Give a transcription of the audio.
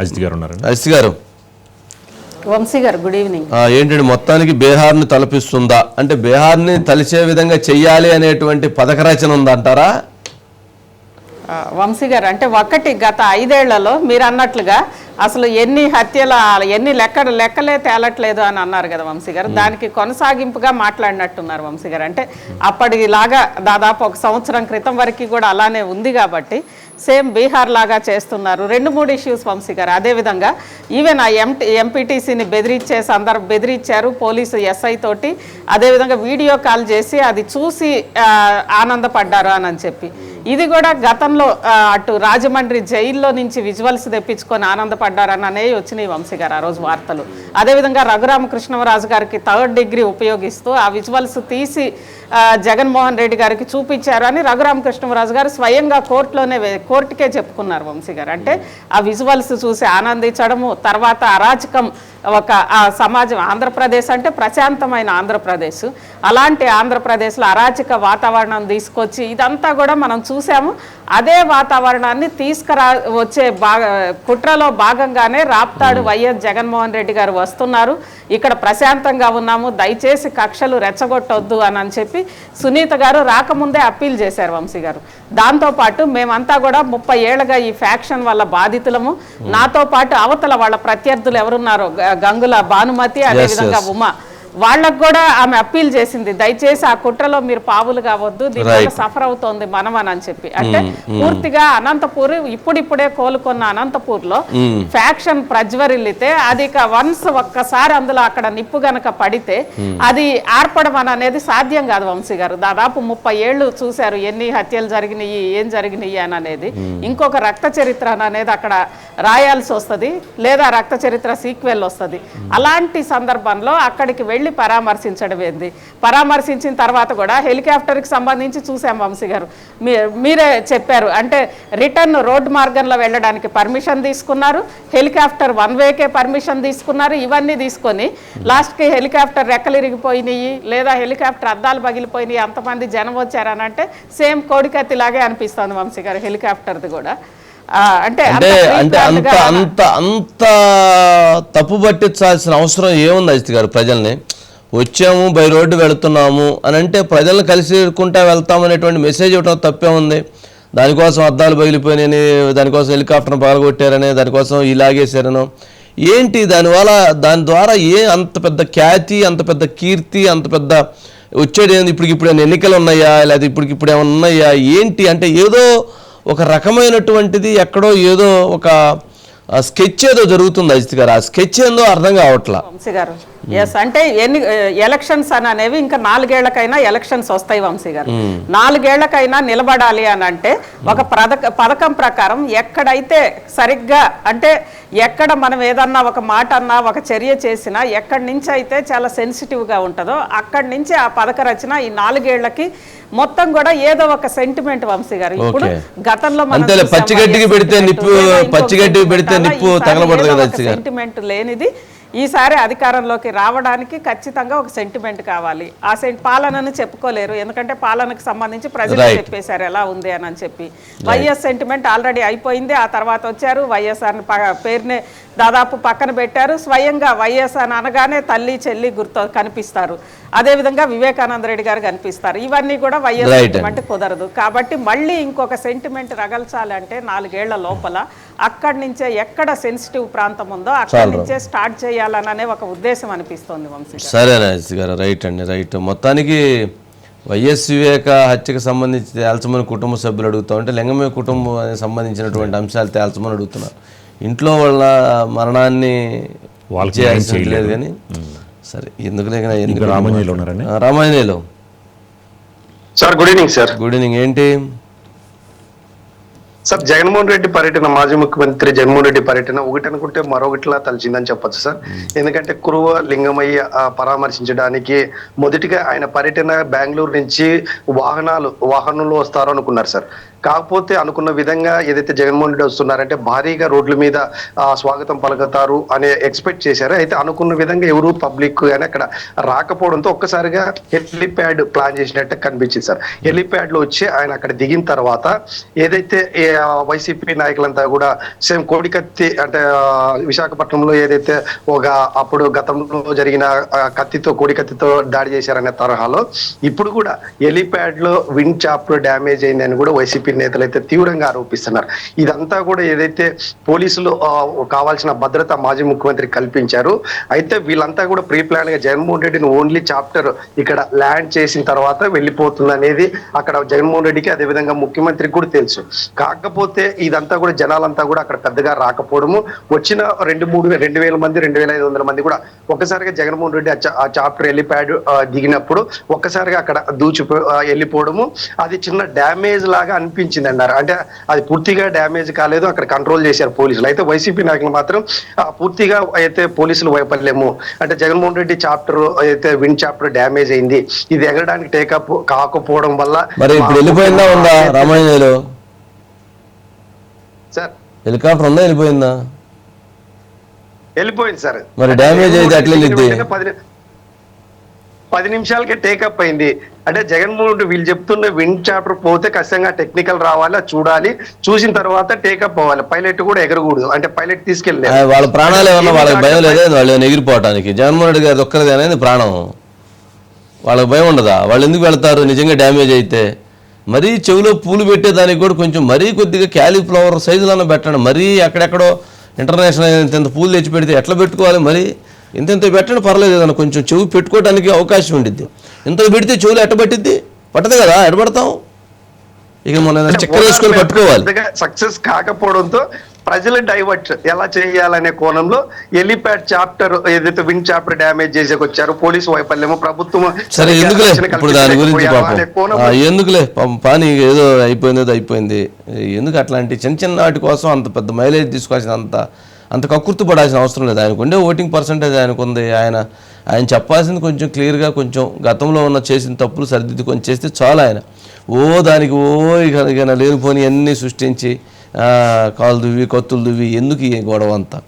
అజిత్ గారు ఉన్నారండి. అజిత్ గారు. వంశీ గారు గుడ్ ఈవినింగ్. ఆ, ఏంటంటే మొత్తానికి బీహార్ని తలపిస్తుందా? అంటే బీహార్ని తలిచే విధంగా చెయ్యాలి అనేటువంటి పథక రచన ఉందంటారా? ఆ, వంశీ గారు అంటే ఒకటి గత ఐదేళ్ళలో మీరు అన్నట్లుగా అసలు ఎన్ని హత్యల ఎన్ని లెక్క లెక్కలే తేలట్లేదు అని అన్నారు కదా వంశీ గారు. దానికి కొనసాగింపుగా మాట్లాడినట్టున్నారు వంశీ గారు. అంటే అప్పటిలాగా దాదాపు ఒక సంవత్సరం క్రితం వరకు కూడా అలానే ఉంది కాబట్టి సేమ్ బీహార్ లాగా చేస్తున్నారు. రెండు మూడు ఇష్యూస్ వంశీ గారు. అదేవిధంగా ఈవెన్ ఆ ఎంటీ ఎంపీటీసీని బెదిరించే సందర్భ బెదిరించారు పోలీసు ఎస్ఐ తోటి. అదేవిధంగా వీడియో కాల్ చేసి అది చూసి ఆనందపడ్డారు అని అని చెప్పి. ఇది కూడా గతంలో అటు రాజమండ్రి జైల్లో నుంచి విజువల్స్ తెప్పించుకొని ఆనందపడ్డారని అనేవి వచ్చినాయి వంశీ గారు ఆ రోజు వార్తలు. అదేవిధంగా రఘురామకృష్ణరాజు గారికి థర్డ్ డిగ్రీ ఉపయోగిస్తూ ఆ విజువల్స్ తీసి జగన్మోహన్ రెడ్డి గారికి చూపించారు అని రఘురామకృష్ణరాజు గారు స్వయంగా కోర్టులోనే కోర్టుకే చెప్పుకున్నారు వంశీ గారు. అంటే ఆ విజువల్స్ చూసి ఆనందించడము తర్వాత అరాచకం ఒక సమాజం ఆంధ్రప్రదేశ్ అంటే ప్రశాంతమైన ఆంధ్రప్రదేశ్. అలాంటి ఆంధ్రప్రదేశ్లో అరాచక వాతావరణం తీసుకొచ్చి ఇదంతా కూడా మనం చూసాము. అదే వాతావరణాన్ని తీసుకురా వచ్చే భాగ కుట్రలో భాగంగానే రాప్తాడు వైఎస్ జగన్మోహన్ రెడ్డి గారు వస్తున్నారు. ఇక్కడ ప్రశాంతంగా ఉన్నాము. దయచేసి కక్షలు రెచ్చగొట్టొద్దు అని అని చెప్పి సునీత గారు రాకముందే అప్పీల్ చేశారు వంశీ గారు. దాంతోపాటు మేమంతా కూడా ముప్పై ఏళ్ళగా ఈ ఫ్యాక్షన్ వల్ల బాధితులము. నాతో పాటు అవతల వాళ్ళ ప్రత్యర్థులు ఎవరున్నారో గంగుల భానుమతి అదేవిధంగా ఉమా. వాళ్ళకు కూడా ఆమె అప్పీల్ చేసింది దయచేసి ఆ కుట్రలో మీరు పావులు కావద్దు దీనివల్ల సఫర్ అవుతోంది మనం అని అని చెప్పి. అంటే పూర్తిగా అనంతపూర్ ఇప్పుడిప్పుడే కోలుకున్న అనంతపూర్లో ఫ్యాక్షన్ ప్రజ్వరిల్లితే అది వన్స్ ఒక్కసారి అందులో అక్కడ నిప్పు గనక పడితే అది ఆర్పడం అని అనేది సాధ్యం కాదు వంశీ గారు. దాదాపు ముప్పై ఏళ్ళు చూశారు ఎన్ని హత్యలు జరిగినాయి ఏం జరిగినాయి అని అనేది. ఇంకొక రక్త చరిత్ర అని అనేది అక్కడ రాయాల్సి వస్తుంది లేదా రక్త చరిత్ర సీక్వెల్ వస్తుంది. అలాంటి సందర్భంలో అక్కడికి వెళ్ళి పరామర్శించడం ఏంది పరామర్శించిన తర్వాత కూడా హెలికాప్టర్కి సంబంధించి చూసాం వంశీ గారు. మీరే చెప్పారు. అంటే రిటర్న్ రోడ్ మార్గంలో వెళ్ళడానికి పర్మిషన్ తీసుకున్నారు. హెలికాప్టర్ వన్ వేకే పర్మిషన్ తీసుకున్నారు. ఇవన్నీ తీసుకొని లాస్ట్కి హెలికాప్టర్ రెక్కలు ఇరిగిపోయినాయి లేదా హెలికాప్టర్ అద్దాలు పగిలిపోయినాయి. అంతమంది జనం వచ్చారని అంటే సేమ్ కోడికత్తి లాగే అనిపిస్తుంది వంశీ గారు హెలికాప్టర్ది కూడా. అంటే అంత అంటే అంటే అంత అంత అంత తప్పు పట్టించాల్సిన అవసరం ఏముంది అజిత్ గారు ప్రజల్ని? వచ్చాము బై రోడ్డు వెళుతున్నాము అని అంటే ప్రజలను కలిసికుంటా వెళ్తాం అనేటువంటి మెసేజ్ ఇవ్వడం తప్పే ఉంది. దానికోసం అద్దాలు పగిలిపోయినాయని దానికోసం హెలికాప్టర్ పగలగొట్టారని దానికోసం ఇలాగేశారను ఏంటి దానివల్ల దాని ద్వారా ఏ అంత పెద్ద ఖ్యాతి అంత పెద్ద కీర్తి అంత పెద్ద వచ్చేది ఏంది? ఇప్పటికిప్పుడు ఏమైనా ఎన్నికలు ఉన్నాయా లేదా ఇప్పటికిప్పుడు ఏమైనా ఉన్నాయా? ఏంటి అంటే ఏదో ఒక రకమైనటువంటిది ఎక్కడో ఏదో ఒక స్కెచ్ ఏదో జరుగుతుంది అజిత్ గారు. ఆ స్కెచ్ ఏందో అర్థం కావట్లా. ఎస్ అంటే ఎన్ని ఎలక్షన్స్ అని అనేవి ఇంకా నాలుగేళ్ళకైనా ఎలక్షన్స్ వస్తాయి వంశీ గారు. నాలుగేళ్ళకైనా నిలబడాలి అని అంటే ఒక పథక పథకం ప్రకారం ఎక్కడైతే సరిగ్గా అంటే ఎక్కడ మనం ఏదన్నా ఒక మాట అన్నా ఒక చర్య చేసినా ఎక్కడి నుంచి అయితే చాలా సెన్సిటివ్గా ఉంటుందో అక్కడి నుంచి ఆ పథక రచన ఈ నాలుగేళ్ళకి మొత్తం కూడా ఏదో ఒక సెంటిమెంట్ వంశీ గారు. ఇప్పుడు. గతంలో మనం పచ్చిగడ్డికి పెడితే నిప్పు- పచ్చిగడ్డికి పెడితే నిప్పు తగలబడదు. సెంటిమెంట్ లేనిది ఈసారి అధికారంలోకి రావడానికి ఖచ్చితంగా ఒక సెంటిమెంట్ కావాలి. ఆ సెంట్ పాలనను చెప్పుకోలేరు. ఎందుకంటే పాలనకు సంబంధించి ప్రజలు. చెప్పేశారు ఎలా ఉంది అని చెప్పి. వైఎస్ సెంటిమెంట్ ఆల్రెడీ అయిపోయింది. ఆ తర్వాత వచ్చారు వైఎస్ఆర్ పేరునే దాదాపు పక్కన పెట్టారు. స్వయంగా వైఎస్ఆర్ అనగానే తల్లి చెల్లి గుర్తు కనిపిస్తారు. అదేవిధంగా వివేకానంద రెడ్డి గారు కనిపిస్తారు. ఇవన్నీ కూడా వైఎస్. సెంటిమెంట్ కుదరదు. కాబట్టి మళ్ళీ ఇంకొక సెంటిమెంట్ రగల్చాలంటే నాలుగేళ్ళ లోపల అక్కడి నుంచే ఎక్కడ సెన్సిటివ్ ప్రాంతం ఉందో అక్కడి నుంచే స్టార్ట్ చేయాలననే ఒక ఉద్దేశం అనిపిస్తోంది వంశీ సరేనా అజిత్ గారు రైట్ అండి రైట్. మొత్తానికి వైఎస్ వివేక హత్యకు సంబంధించి తేల్చమని కుటుంబ సభ్యులు అడుగుతా ఉంటే లింగమే కుటుంబానికి సంబంధించినటువంటి అంశాలు తేల్చమని అడుగుతున్నారు ఇంట్లో వాళ్ళ మరణాన్ని లేదు కానీ సరే ఎందుకు లేక ఆ, Ramanjaneyulu sir good evening sir good evening ఏంటి? సార్ జగన్మోహన్ రెడ్డి పర్యటన మాజీ ముఖ్యమంత్రి జగన్మోహన్ రెడ్డి పర్యటన ఒకటి అనుకుంటే మరొకటిలా తలచిందని చెప్పొచ్చు సార్. ఎందుకంటే కురువ లింగమయ్య పరామర్శించడానికి మొదటిగా ఆయన పర్యటన బెంగళూరు నుంచి వాహనాలు వాహనంలో వస్తారు అనుకున్నారు సార్. కాకపోతే అనుకున్న విధంగా ఏదైతే జగన్మోహన్ రెడ్డి వస్తున్నారంటే భారీగా రోడ్ల మీద స్వాగతం పలుకుతారు అనే ఎక్స్పెక్ట్ చేశారు. అయితే అనుకున్న విధంగా ఎవరు పబ్లిక్ కానీ అక్కడ రాకపోవడంతో ఒక్కసారిగా హెలిప్యాడ్ ప్లాన్ చేసినట్టు కనిపించింది సార్. హెలిప్యాడ్లో వచ్చి ఆయన అక్కడ దిగిన తర్వాత ఏదైతే వైసీపీ నాయకులంతా కూడా సేమ్ కోడికత్తి అంటే విశాఖపట్నంలో ఏదైతే ఒక అప్పుడు గతంలో జరిగిన కత్తితో కోడికత్తితో దాడి చేశారనే తరహాలో ఇప్పుడు కూడా హెలిప్యాడ్లో విండ్ చాప్ డ్యామేజ్ అయిందని కూడా వైసీపీ నేతలు అయితే తీవ్రంగా ఆరోపిస్తున్నారు. ఇదంతా కూడా ఏదైతే పోలీసులు కావాల్సిన భద్రత మాజీ ముఖ్యమంత్రి కల్పించారు అయితే వీళ్ళంతా కూడా ప్రీ ప్లాన్గా జగన్మోహన్ రెడ్డిని ఓన్లీ చాప్టర్ ఇక్కడ ల్యాండ్ చేసిన తర్వాత వెళ్ళిపోతుంది అనేది అక్కడ జగన్మోహన్ రెడ్డికి అదే విధంగా ముఖ్యమంత్రికి కూడా తెలుసు. కాకపోతే ఇదంతా కూడా జనాలంతా కూడా అక్కడ పెద్దగా రాకపోవడము వచ్చిన రెండు మూడు రెండు వేల మంది రెండు వేల ఐదు వందల మంది కూడా ఒక్కసారిగా జగన్మోహన్ రెడ్డి ఆ చాప్టర్ వెళ్ళిప్యాడ్ దిగినప్పుడు ఒక్కసారిగా అక్కడ దూచి వెళ్ళిపోవడము అది చిన్న డ్యామేజ్ లాగా అనిపించింది అన్నారు. అంటే అది పూర్తిగా డ్యామేజ్ కాలేదు అక్కడ కంట్రోల్ చేశారు పోలీసులు. అయితే వైసీపీ నాయకులు మాత్రం పూర్తిగా అయితే పోలీసులు వైఫల్యము అంటే జగన్మోహన్ రెడ్డి చాప్టర్ అయితే విన్ చాప్టర్ డ్యామేజ్ అయింది. ఇది ఎగరడానికి టేకప్ కాకపోవడం వల్ల మరి ఇప్పుడు వెళ్ళిపోయిందా ఉందా రామాయణలో సార్. హెలికాప్టర్ ఉందా వెళ్ళిపోయిందా? వెళ్ళిపోయింది సార్. మరి డ్యామేజ్ అయితే? వెంటనే పది నిమిషాలకే టేకప్ అయింది. అంటే జగన్మోహన్ రెడ్డి వీళ్ళు చెప్తున్న విండ్ చాప్టర్ పోతే ఖచ్చితంగా టెక్నికల్ రావాలి చూడాలి. చూసిన తర్వాత టేకప్ అవ్వాలి. పైలట్ కూడా ఎగరకూడదు. అంటే పైలట్ తీసుకెళ్ళలేదు. వాళ్ళ ప్రాణాలు ఏమన్నా వాళ్ళకి భయం లేదే వాళ్ళు ఏమైనా ఎగిరిపోవటానికి? జగన్మోహన్ రెడ్డి గారి ఒక్కరిది అనేది ప్రాణం. వాళ్ళకి భయం ఉండదా? వాళ్ళు ఎందుకు వెళ్తారు? నిజంగా డ్యామేజ్ అయితే. మరీ చెవిలో పూలు పెట్టేదానికి కూడా కొంచెం మరీ కొద్దిగా క్యాలీఫ్లవర్ సైజులన్న పెట్టండి. మరీ ఎక్కడెక్కడో ఇంటర్నేషనల్ ఇంత పూలు తెచ్చి పెడితే ఎట్లా పెట్టుకోవాలి మరి? ఇంత ఇంత పెట్టండి పర్లేదు ఏదన్నా కొంచెం చెవి పెట్టుకోవడానికి అవకాశం ఉండిద్ది. ఇంత పెడితే చెవులు ఎట్ట పట్టిద్ది? పట్టదు కదా ఎడబడతాం? ఇక మన చక్కెర వేసుకొని పట్టుకోవాలి. సక్సెస్ కాకపోవడంతో ప్రజలు డైవర్ట్ ఎలా చేయాలనే కోణంలో ఎలిప్యాడ్ చాప్టర్ ఏదైతే విండ్ చాప్టర్ డ్యామేజ్ చేసేకొచ్చారు పోలీసు వైఫల్యము ప్రభుత్వం సరే ఎందుకులే? ఇప్పుడు దాని గురించి పాపం. ఎందుకులే? పని ఏదో అయిపోయింది అయిపోయింది. ఎందుకు అట్లాంటి చిన్న చిన్న వాటి కోసం అంత పెద్ద మైలేజ్ తీసుకోవాల్సిన అంత అంత కక్కుర్తి పడాల్సిన అవసరం లేదు. ఆయనకు ఉండే ఓటింగ్ పర్సంటేజ్ ఆయనకు ఉంది ఆయన ఆయన చెప్పాల్సింది కొంచెం క్లియర్గా కొంచెం గతంలో ఉన్న చేసిన తప్పులు సరిదిద్దుకొని చేస్తే చాలు ఆయన. ఓ దానికి ఓ ఇక ఇక లేనిపోని అన్నీ సృష్టించి కాలు దువ్వి కత్తులు దువ్వి ఎందుకు ఈ గొడవ అంతా